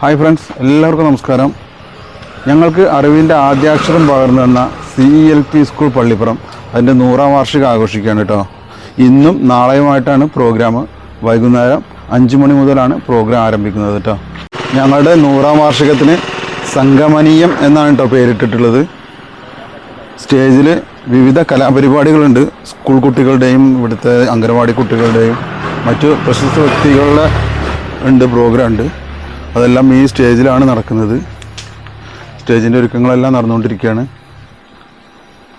Hi friends എല്ലാവർക്കും നമസ്കാരം. ഞങ്ങൾക്ക് അറിവിന്റെ ആദ്യാക്ഷരം പകർന്നു തന്ന C L P school Pallippuram അതിന്റെ നൂറാം വാർഷികം ആഘോഷിക്കുകയാണ് കേട്ടോ. ഇന്നും നാളെയുമായിട്ടാണ് പ്രോഗ്രാം വൈകുന്നേരം അഞ്ച് മണി മുതലാണ് പ്രോഗ്രാം ആരംഭിക്കുന്നത് കേട്ടോ. ഞങ്ങളുടെ നൂറാം വാർഷികത്തിന് സംഗമനീയം എന്നാണ് കേട്ടോ പേരിട്ടിട്ടുള്ളത്. സ്റ്റേജിൽ വിവിധ കലാപരിപാടികളുണ്ട്. സ്കൂൾ കുട്ടികളുടെയും ഇവിടുത്തെ അംഗനവാടി കുട്ടികളുടെയും മറ്റു പ്രശസ്ത വ്യക്തികളുടെ ഉണ്ട് പ്രോഗ്രാം ഉണ്ട്. അതെല്ലാം ഈ സ്റ്റേജിലാണ് നടക്കുന്നത്. സ്റ്റേജിന്റെ ഒരുക്കങ്ങളെല്ലാം നടന്നുകൊണ്ടിരിക്കുകയാണ്.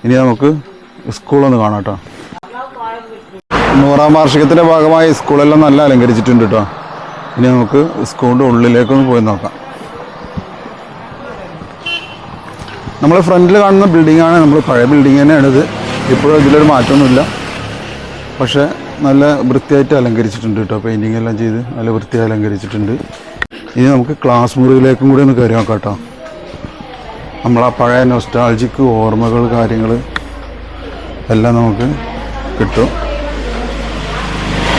ഇനി നമുക്ക് സ്കൂളൊന്ന് കാണാം കേട്ടോ നൂറാം വാർഷികത്തിന്റെ ഭാഗമായി സ്കൂളെല്ലാം നല്ല അലങ്കരിച്ചിട്ടുണ്ട് കേട്ടോ ഇനി നമുക്ക് സ്കൂളിന്റെ ഉള്ളിലേക്കൊന്ന് പോയി നോക്കാം. നമ്മൾ ഫ്രണ്ടിൽ കാണുന്ന ബിൽഡിംഗ് ആണ്. നമ്മൾ പഴയ ബിൽഡിംഗ് തന്നെയാണ് ഇത് ഇപ്പോഴും ഇതിലൊരു മാറ്റമൊന്നുമില്ല. പക്ഷേ നല്ല വൃത്തിയായിട്ട് അലങ്കരിച്ചിട്ടുണ്ട് കേട്ടോ പെയിന്റിങ് എല്ലാം ചെയ്ത് നല്ല വൃത്തിയായി അലങ്കരിച്ചിട്ടുണ്ട്. ഇനി നമുക്ക് ക്ലാസ് മുറിയിലേക്കും കൂടി ഒന്ന് കയറി നോക്കാം കേട്ടോ. നമ്മളാ പഴയ നൊസ്റ്റാൾജിക്ക് ഓർമ്മകൾ കാര്യങ്ങൾ എല്ലാം നമുക്ക് കിട്ടും.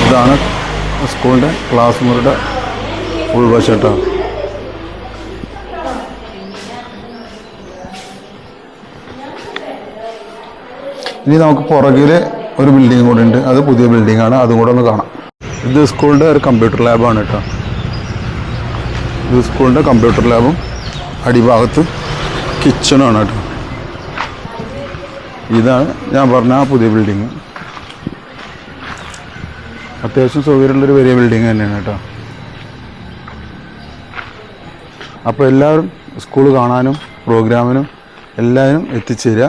ഇതാണ് സ്കൂളിന്റെ ക്ലാസ് മുറിയുടെ ഉൾവശം കേട്ടോ. ഇനി നമുക്ക് പുറകിൽ ഒരു ബിൽഡിംഗ് കൂടെ ഉണ്ട്. അത് പുതിയ ബിൽഡിംഗ് ആണ്. അതും കൂടെ ഒന്ന് കാണാം. ഇത് സ്കൂളിന്റെ ഒരു കമ്പ്യൂട്ടർ ലാബാണ് കേട്ടോ. ഇത് സ്കൂളിന്റെ കമ്പ്യൂട്ടർ ലാബും അടിഭാഗത്ത് കിച്ചണുമാണ് കേട്ടോ. ഇതാണ് ഞാൻ പറഞ്ഞ ആ പുതിയ ബിൽഡിങ് അത്യാവശ്യം സൗകര്യമുള്ളൊരു വലിയ ബിൽഡിങ് തന്നെയാണ് കേട്ടോ. അപ്പോൾ എല്ലാവരും സ്കൂൾ കാണാനും പ്രോഗ്രാമിനും എല്ലാവരും എത്തിച്ചേരുക.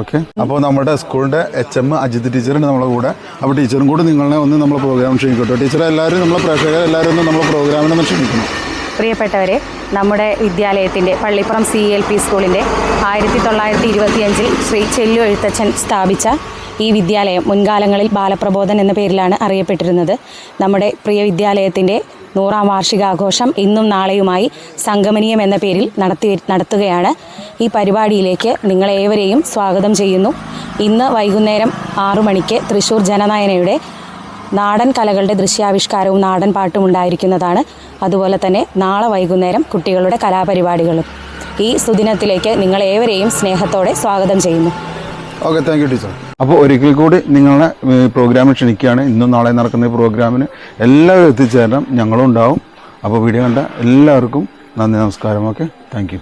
ഓക്കെ അപ്പോൾ നമ്മുടെ സ്കൂളിന്റെ എച്ച് എം അജിത് ടീച്ചറുണ്ട് നമ്മളെ കൂടെ. അപ്പോൾ ടീച്ചറും കൂടെ നിങ്ങളെ ഒന്ന് നമ്മളെ പ്രോഗ്രാം ക്ഷണിക്കട്ടോ. ടീച്ചർ എല്ലാവരും നമ്മളെ പ്രേക്ഷകർ എല്ലാവരും ഒന്ന് നമ്മളെ പ്രോഗ്രാമിനൊന്ന് ക്ഷണിക്കണം. പ്രിയപ്പെട്ടവരെ നമ്മുടെ വിദ്യാലയത്തിന്റെ പള്ളിപ്പുറം സി എൽ പി സ്കൂളിന്റെ ആയിരത്തി തൊള്ളായിരത്തി ഇരുപത്തിയഞ്ചിൽ ശ്രീ ചെല്ലു എഴുത്തച്ഛൻ സ്ഥാപിച്ച ഈ വിദ്യാലയം മുൻകാലങ്ങളിൽ ബാലപ്രബോധൻ എന്ന പേരിലാണ് അറിയപ്പെട്ടിരുന്നത്. നമ്മുടെ പ്രിയ വിദ്യാലയത്തിന്റെ നൂറാം വാർഷികാഘോഷം ഇന്നും നാളെയുമായി സംഗമനീയം എന്ന പേരിൽ നടത്തി നടത്തുകയാണ്. ഈ പരിപാടിയിലേക്ക് നിങ്ങളേവരെയും സ്വാഗതം ചെയ്യുന്നു. ഇന്ന് വൈകുന്നേരം ആറു മണിക്ക് തൃശ്ശൂർ ജനനയനയുടെ നാടൻ കലകളുടെ ദൃശ്യാവിഷ്കാരവും നാടൻ പാട്ടും ഉണ്ടായിരിക്കുന്നതാണ്. അതുപോലെ തന്നെ നാളെ വൈകുന്നേരം കുട്ടികളുടെ കലാപരിപാടികളും. ഈ സുദിനത്തിലേക്ക് നിങ്ങൾ ഏവരെയും സ്നേഹത്തോടെ സ്വാഗതം ചെയ്യുന്നു. ഓക്കെ താങ്ക് യു ടീച്ചർ അപ്പോൾ ഒരിക്കൽ കൂടി നിങ്ങളുടെ പ്രോഗ്രാമിൽ ക്ഷണിക്കുകയാണ്. ഇന്നും നാളെ നടക്കുന്ന പ്രോഗ്രാമിന് എല്ലാവരും എത്തിച്ചേരണം. ഞങ്ങളും ഉണ്ടാവും. അപ്പോൾ വീഡിയോ കണ്ട എല്ലാവർക്കും നന്ദി നമസ്കാരം. Okay thank